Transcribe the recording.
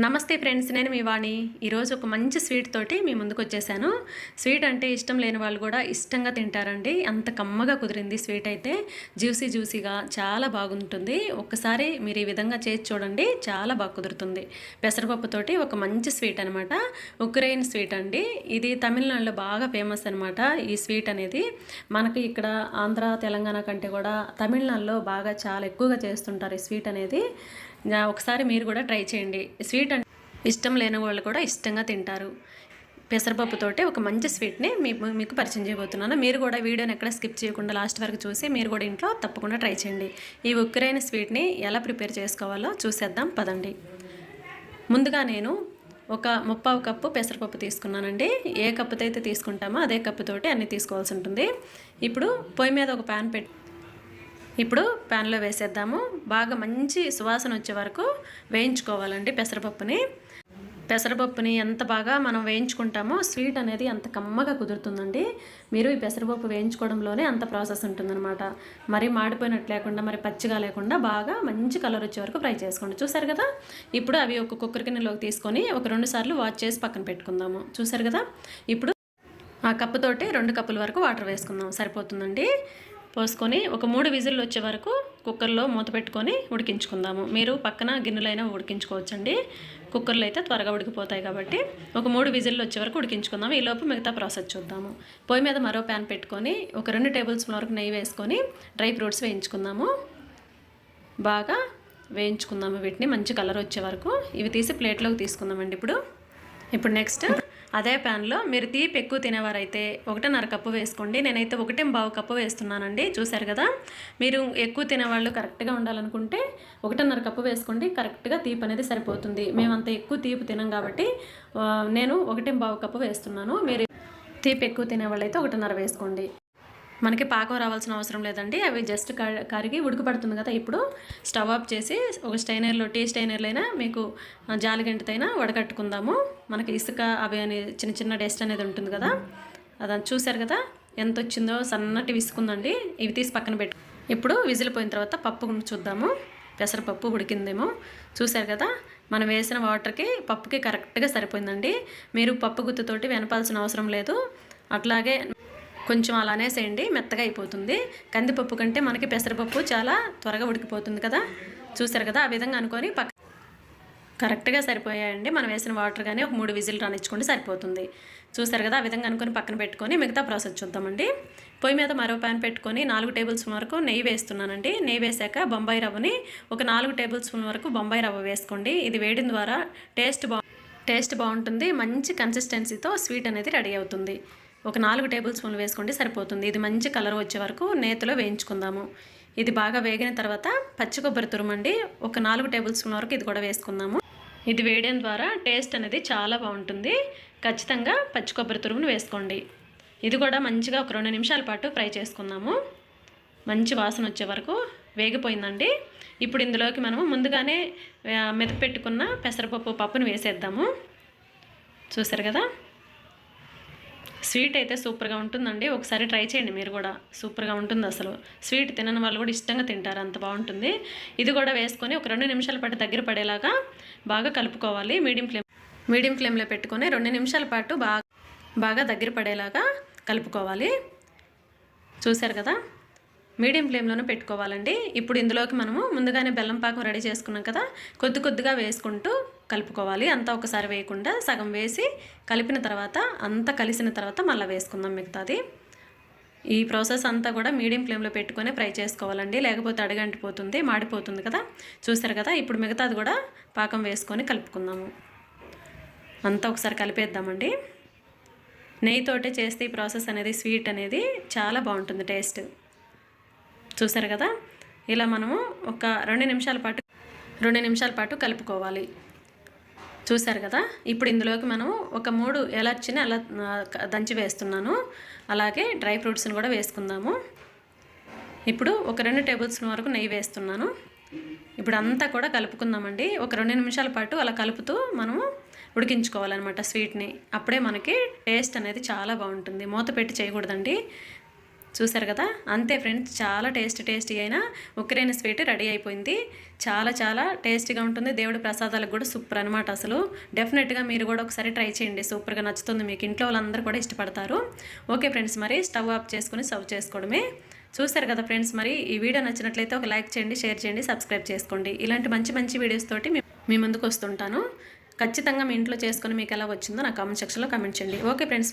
నమస్తే ఫ్రెండ్స్ నేను మీ వాణి. ఈరోజు ఒక మంచి స్వీట్ తోటి మీ ముందుకు వచ్చేసాను. స్వీట్ అంటే ఇష్టం లేని వాళ్ళు కూడా ఇష్టంగా తింటారండి. అంత కమ్మగా కుదిరింది స్వీట్ అయితే. జ్యూసీ జ్యూసీగా చాలా బాగుంటుంది. ఒక్కసారి మీరు ఈ విధంగా చేసి చూడండి చాలా బాగా కుదురుతుంది. పెసరపప్పుతోటి ఒక మంచి స్వీట్ అనమాట ఉక్రెయిన్ స్వీట్ అండి. ఇది తమిళనాడులో బాగా ఫేమస్ అనమాట ఈ స్వీట్ అనేది. మనకి ఇక్కడ ఆంధ్ర తెలంగాణ కంటే కూడా తమిళనాడులో బాగా చాలా ఎక్కువగా చేస్తుంటారు ఈ స్వీట్ అనేది. ఒకసారి మీరు కూడా ట్రై చేయండి. స్వీట్ అంటే ఇష్టం లేని వాళ్ళు కూడా ఇష్టంగా తింటారు. పెసరపప్పుతోటి ఒక మంచి స్వీట్ని మీకు పరిచయం చేయబోతున్నాను. మీరు కూడా వీడియోని ఎక్కడ స్కిప్ చేయకుండా లాస్ట్ వరకు చూసి మీరు కూడా ఇంట్లో తప్పకుండా ట్రై చేయండి. ఈ ఉక్కిరైన స్వీట్ని ఎలా ప్రిపేర్ చేసుకోవాలో చూసేద్దాం. పదండి. ముందుగా నేను ఒక ముప్పావు కప్పు పెసరపప్పు తీసుకున్నానండి. ఏ కప్పుతో అయితే తీసుకుంటామో అదే కప్పుతోటి అన్నీ తీసుకోవాల్సి ఉంటుంది. ఇప్పుడు పొయ్యి మీద ఒక ప్యాన్ పెట్టి ఇప్పుడు ప్యాన్లో వేసేద్దాము. బాగా మంచి సువాసన వచ్చే వరకు వేయించుకోవాలండి పెసరపప్పుని. పెసరపప్పుని ఎంత బాగా మనం వేయించుకుంటామో స్వీట్ అనేది అంత కమ్మగా కుదురుతుందండి. మీరు ఈ పెసరపప్పు వేయించుకోవడంలోనే అంత ప్రాసెస్ ఉంటుందన్నమాట. మరి మాడిపోయినట్టు లేకుండా మరి పచ్చిగా లేకుండా బాగా మంచి కలర్ వచ్చే వరకు ఫ్రై చేసుకోండి. చూసారు కదా? ఇప్పుడు అవి ఒక కుక్కర్ కిందలోకి తీసుకొని ఒక రెండు సార్లు వాష్ చేసి పక్కన పెట్టుకుందాము. చూసారు కదా? ఇప్పుడు ఆ కప్పుతోటి రెండు కప్పుల వరకు వాటర్ వేసుకుందాం. సరిపోతుందండి? పోసుకొని ఒక మూడు విజిల్లు వచ్చే వరకు కుక్కర్లో మూత పెట్టుకొని ఉడికించుకుందాము. మీరు పక్కన గిన్నెలైనా ఉడికించుకోవచ్చండి. కుక్కర్లో అయితే త్వరగా ఉడికిపోతాయి కాబట్టి ఒక మూడు విజిల్లు వచ్చే వరకు ఉడికించుకుందాము. ఈలోపు మిగతా ప్రాసెస్ చూద్దాము. పొయ్యి మీద మరో ప్యాన్ పెట్టుకొని ఒక రెండు టేబుల్ స్పూన్ వరకు నెయ్యి వేసుకొని డ్రై ఫ్రూట్స్ వేయించుకుందాము. బాగా వేయించుకుందాము వీటిని. మంచి కలర్ వచ్చే వరకు. ఇవి తీసి ప్లేట్లోకి తీసుకుందామండి ఇప్పుడు. ఇప్పుడు నెక్స్ట్ అదే ప్యాన్లో మీరు తీపి ఎక్కువ తినేవారైతే ఒకటిన్నర కప్పు వేసుకోండి. నేనైతే ఒకటే బావు కప్పు వేస్తున్నానండి. చూశారు కదా? మీరు ఎక్కువ తినేవాళ్ళు కరెక్ట్గా ఉండాలనుకుంటే ఒకటిన్నర కప్పు వేసుకోండి. కరెక్ట్గా తీపి అనేది సరిపోతుంది. మేమంత ఎక్కువ తీపి తినం కాబట్టి నేను ఒకటే బావు కప్పు వేస్తున్నాను. మీరు తీపి ఎక్కువ తినేవాళ్ళు అయితే ఒకటిన్నర వేసుకోండి. మనకి పాకం రావాల్సిన అవసరం లేదండి. అవి జస్ట్ క- కరిగి ఉడకబడుతుంది కదా. ఇప్పుడు స్టవ్ ఆఫ్ చేసి ఒక స్టైనర్లో టీ స్టైనర్లైనా అయినా మీకు జాలిగంటతైనా వడకట్టుకుందాము. మనకి ఇసుక అవి అని చిన్న చిన్న డస్ట్ అనేది ఉంటుంది కదా. అదని చూశారు కదా? ఎంత వచ్చిందో సన్నటి విసుకుందండి. ఇవి తీసి పక్కన పెట్టు ఇప్పుడు విజిల్ పోయిన తర్వాత పప్పు చూద్దాము. పెసరపప్పు ఉడికిందేమో. చూశారు కదా? మనం వేసిన వాటర్కి పప్పుకి కరెక్ట్గా సరిపోయిందండి. మీరు పప్పు గుత్తుతోటి వెనపాల్సిన అవసరం లేదు. అట్లాగే కొంచెం అలానే చేయండి మెత్తగా అయిపోతుంది. కందిపప్పు కంటే మనకి పెసరపప్పు చాలా త్వరగా ఉడికిపోతుంది కదా. చూసారు కదా ఆ విధంగా అనుకొని పక్క కరెక్ట్గా సరిపోయాయండి. మనం వేసిన వాటర్ కానీ ఒక మూడు విజిల్ రానిచ్చుకుంటే సరిపోతుంది. చూసారు కదా ఆ విధంగా అనుకొని పక్కన పెట్టుకొని మిగతా ప్రాసెస్ చూద్దామండి. పొయ్యి మీద మరో ప్యాన్ పెట్టుకొని నాలుగు టేబుల్ స్పూన్ వరకు నెయ్యి వేస్తున్నానండి. నెయ్యి వేసాక బొంబాయి రవ్వని ఒక నాలుగు టేబుల్ స్పూన్ వరకు బొంబాయి రవ్వ వేసుకోండి. ఇది వేయడం ద్వారా టేస్ట్ బా టేస్ట్ బాగుంటుంది. మంచి కన్సిస్టెన్సీతో స్వీట్ అనేది రెడీ అవుతుంది. ఒక నాలుగు టేబుల్ స్పూన్లు వేసుకోండి సరిపోతుంది. ఇది మంచి కలర్ వచ్చే వరకు నేతిలో వేయించుకుందాము. ఇది బాగా వేగిన తర్వాత పచ్చి కొబ్బరి తురుమండి. ఒక నాలుగు టేబుల్ స్పూన్ వరకు ఇది కూడా వేసుకుందాము. ఇది వేయడం ద్వారా టేస్ట్ అనేది చాలా బాగుంటుంది. ఖచ్చితంగా పచ్చి కొబ్బరి తురుమును వేసుకోండి. ఇది కూడా మంచిగా ఒక రెండు నిమిషాల పాటు ఫ్రై చేసుకుందాము. మంచి వాసన వచ్చే వరకు వేగిపోయిందండి. ఇప్పుడు ఇందులోకి మనము ముందుగానే మెదపెట్టుకున్న పెసరపప్పు పప్పును వేసేద్దాము. చూసారు కదా? స్వీట్ అయితే సూపర్గా ఉంటుందండి. ఒకసారి ట్రై చేయండి మీరు కూడా. సూపర్గా ఉంటుంది అసలు. స్వీట్ తినని వాళ్ళు కూడా ఇష్టంగా తింటారు. అంత బాగుంటుంది. ఇది కూడా వేసుకొని ఒక రెండు నిమిషాల పాటు దగ్గర పడేలాగా బాగా కలుపుకోవాలి. మీడియం ఫ్లేమ్ మీడియం ఫ్లేమ్లో పెట్టుకొని రెండు నిమిషాల పాటు బాగా బాగా దగ్గర పడేలాగా కలుపుకోవాలి. చూశారు కదా? మీడియం ఫ్లేమ్లోనే పెట్టుకోవాలండి. ఇప్పుడు ఇందులోకి మనము ముందుగానే బెల్లం పాకం రెడీ చేసుకున్నాం కదా? కొద్ది కొద్దిగా వేసుకుంటూ కలుపుకోవాలి. అంతా ఒకసారి వేయకుండా సగం వేసి కలిపిన తర్వాత అంతా కలిసిన తర్వాత మళ్ళీ వేసుకుందాం మిగతాది. ఈ ప్రాసెస్ అంతా కూడా మీడియం ఫ్లేమ్లో పెట్టుకొని ఫ్రై చేసుకోవాలండి. లేకపోతే అడగంటిపోతుంది మాడిపోతుంది కదా? చూసారు కదా? ఇప్పుడు మిగతాది కూడా పాకం వేసుకొని కలుపుకుందాము. అంతా ఒకసారి కలిపేద్దామండి. నెయ్యితోటే చేస్తే ఈ ప్రాసెస్ అనేది స్వీట్ అనేది చాలా బాగుంటుంది టేస్ట్. చూసారు కదా? ఇలా మనము ఒక రెండు నిమిషాల పాటు రెండు నిమిషాల పాటు కలుపుకోవాలి. చూసారు కదా? ఇప్పుడు ఇందులోకి మనం ఒక మూడు ఎలర్చిని అలా దంచి వేస్తున్నాను. అలాగే డ్రై ఫ్రూట్స్ని కూడా వేసుకుందాము. ఇప్పుడు ఒక రెండు టేబుల్ స్పూన్ వరకు నెయ్యి వేస్తున్నాను. ఇప్పుడు అంతా కూడా కలుపుకుందామండి. ఒక రెండు నిమిషాల పాటు అలా కలుపుతూ మనము ఉడికించుకోవాలన్నమాట స్వీట్ని. అప్పుడే మనకి టేస్ట్ అనేది చాలా బాగుంటుంది. మూత పెట్టి చేయకూడదండి. చూసారు కదా? అంతే ఫ్రెండ్స్ చాలా టేస్ట్ టేస్టీ అయిన ఉక్కిరైన స్వీట్ రెడీ అయిపోయింది. చాలా చాలా టేస్టీగా ఉంటుంది. దేవుడి ప్రసాదాలకు కూడా సూపర్ అనమాట అసలు. డెఫినెట్గా మీరు కూడా ఒకసారి ట్రై చేయండి. సూపర్గా నచ్చుతుంది మీకు. ఇంట్లో వాళ్ళందరూ కూడా ఇష్టపడతారు. ఓకే ఫ్రెండ్స్ మరి స్టవ్ ఆఫ్ చేసుకుని సర్వ్ చేసుకోవడమే. చూస్తారు కదా ఫ్రెండ్స్ మరి ఈ వీడియో నచ్చినట్లయితే ఒక లైక్ చేయండి షేర్ చేయండి సబ్స్క్రైబ్ చేసుకోండి. ఇలాంటి మంచి మంచి వీడియోస్ తోటి మీ- ముందుకు వస్తుంటాను. ఖచ్చితంగా మీ ఇంట్లో చేసుకుని మీకు ఎలా వచ్చిందో నా కామెంట్ సెక్షన్లో కమెంట్ చేయండి. Okay friends